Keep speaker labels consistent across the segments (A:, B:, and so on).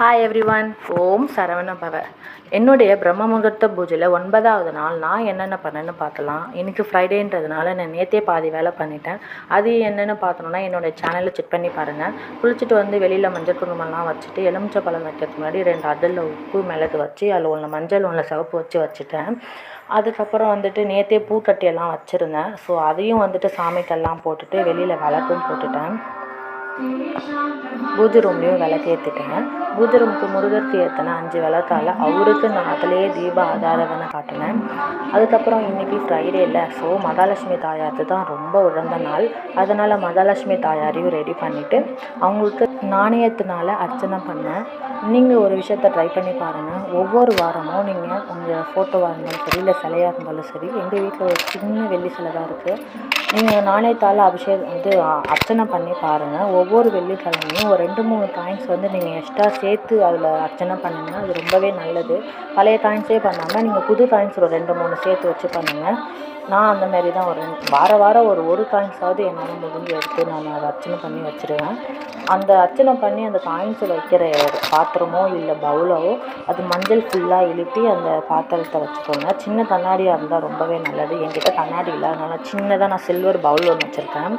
A: Hi everyone Om Saravana Bhava. என்னுடைய பிரம்ம முகூர்த்த பூஜையில் ஒன்பதாவது நாள் நான் என்னென்ன பண்ணேன்னு பார்த்தலாம் இன்றைக்கி ஃப்ரைடேன்றதுனால நான் நேற்றே பாதி வேலை பண்ணிட்டேன். அது என்னென்னு பார்த்தோன்னா என்னோடய சேனலை செக் பண்ணி பாருங்கள் குளிச்சுட்டு வந்து வெளியில் மஞ்சள் குங்குமம்லாம் வச்சுட்டு எலுமிச்சை பழம் வைக்கிறதுக்கு முன்னாடி ரெண்டு அதில் உப்பு மிளகு வச்சு அதில் ஒன்று மஞ்சள் ஒன்று சிவப்பு வச்சு வச்சுட்டேன். அதுக்கப்புறம் வந்துட்டு நேற்றே பூக்கட்டியெல்லாம் வச்சுருந்தேன். ஸோ அதையும் வந்துட்டு சாமிக்கெல்லாம் போட்டுட்டு வெளியில் விளக்கும் போட்டுட்டேன். பூஜை ரூம்லேயும் விளக்கேற்றிட்டேன் பூஜை ரூமுக்கு முருகருக்கு ஏற்றின அஞ்சு விளக்கால் அவருக்கு நான் அதிலேயே தீப ஆதாரதனை காட்டினேன். அதுக்கப்புறம் இன்றைக்கி ஃப்ரைடே இல்லை ஸோ மகாலட்சுமி தாயாருக்கு தான் ரொம்ப உழந்த நாள். அதனால் மகாலட்சுமி தாயாரையும் ரெடி பண்ணிவிட்டு அவங்களுக்கு நாணயத்தினால அர்ச்சனை பண்ணேன். நீங்கள் ஒரு விஷயத்த ட்ரை பண்ணி பாருங்கள் ஒவ்வொரு வாரமும் நீங்கள் உங்கள் ஃபோட்டோவாக இருந்தாலும் சரி இல்லை சிலையாக இருந்தாலும் சரி எங்கள் வீட்டில் ஒரு சின்ன வெள்ளி சிலை தான் இருக்குது நீங்கள் நாணயத்தால் அபிஷேகம் வந்து அர்ச்சனை பண்ணி பாருங்கள் ஒவ்வொரு ஒவ்வொரு வெள்ளிக்கிழமையும் ஒரு ரெண்டு மூணு காயின்ஸ் வந்து நீங்கள் எக்ஸ்ட்ரா சேர்த்து அதில் அர்ச்சனை பண்ணிங்கன்னா அது ரொம்பவே நல்லது. பழைய காயின்ஸே பண்ணாமல் நீங்கள் புது காயின்ஸ் ஒரு ரெண்டு மூணு சேர்த்து வச்சு பண்ணுங்கள் நான் அந்த மாரி தான் ஒரு வார வாரம் ஒரு ஒரு காயின்ஸாவது என்னால் முடிஞ்சு எடுத்து நான் அதை அர்ச்சனை பண்ணி வச்சுருவேன். அந்த அர்ச்சனை பண்ணி அந்த காயின்ஸில் வைக்கிற பாத்திரமோ இல்லை பவுலோ அது மஞ்சள் ஃபுல்லாக இழுப்பி அந்த பாத்திரத்தை வச்சுக்கோங்க. சின்ன கண்ணாடியாக இருந்தால் ரொம்பவே நல்லது. என்கிட்ட கண்ணாடி இல்லை. அதனால் சின்னதாக நான் சில்வர் பவுல் ஒன்று வச்சுருக்கேன்.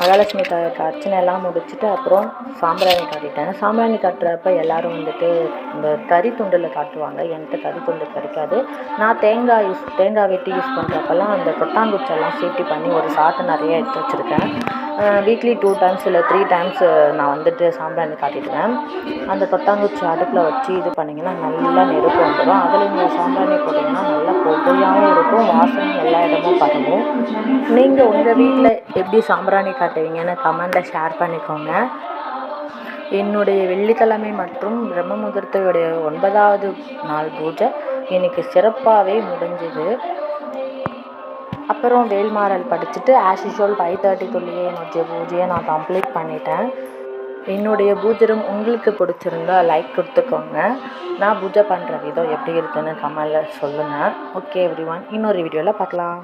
A: மகாலட்சுமி தாயாருக்கு அர்ச்சனை எல்லாம் முடிச்சுட்டு அப்புறம் சாம்பிராணி காட்டிட்டேன். சாம்பிராணி காட்டுறப்ப எல்லாரும் வந்துட்டு இந்த கறி துண்டில் காட்டுவாங்க. என்கிட்ட கறி துண்டு கிடைக்காது. நான் தேங்காய் யூஸ் தேங்காய் வெட்டி யூஸ் பண்ணுறப்பெல்லாம் அந்த கொட்டாங்குச்செல்லாம் சேஃப்டி பண்ணி ஒரு சாட்டை நிறைய எடுத்து வச்சுருக்கேன். வீக்லி டூ டைம்ஸ் இல்லை த்ரீ டைம்ஸ் நான் வந்துட்டு சாம்பிராணி காட்டிடுவேன். அந்த கொட்டாங்குச்சி அடுப்பில் வச்சு இது பண்ணிங்கன்னா நல்லா நெருப்பு வந்துடும் அதில் நீங்கள் சாம்பிராணி போட்டிங்கன்னா நல்லா பொதுவாகவும் இருக்கும். வாசனையும் எல்லா இடமும் பரவும். நீங்கள் உங்கள் வீட்டில் எப்படி சாம்பிராணி காட்டுவீங்கன்னு கமெண்டில் ஷேர் பண்ணிக்கோங்க. என்னுடைய வெள்ளிக்கிழமை மற்றும் பிரம்ம முகூர்த்தையுடைய ஒன்பதாவது நாள் பூஜை எனக்கு சிறப்பாகவே முடிஞ்சுது. அப்புறம் வேல்மாறல் படிச்சுட்டு ஆஸ் யூஷுவல் ஃபைவ் தேர்ட்டிக்குள்ளேயே என்னுடைய பூஜையை நான் கம்ப்ளீட் பண்ணிட்டேன். என்னுடைய பூஜரம் உங்களுக்கு பிடிச்சிருந்தா லைக் கொடுத்துக்கோங்க. நான் பூஜை பண்ணுற விதம் எப்படி இருக்குன்னு கமலில் சொல்லுங்கள் ஓகே எவ்ரி ஒன் இன்னொரு வீடியோவில் பார்க்கலாம்.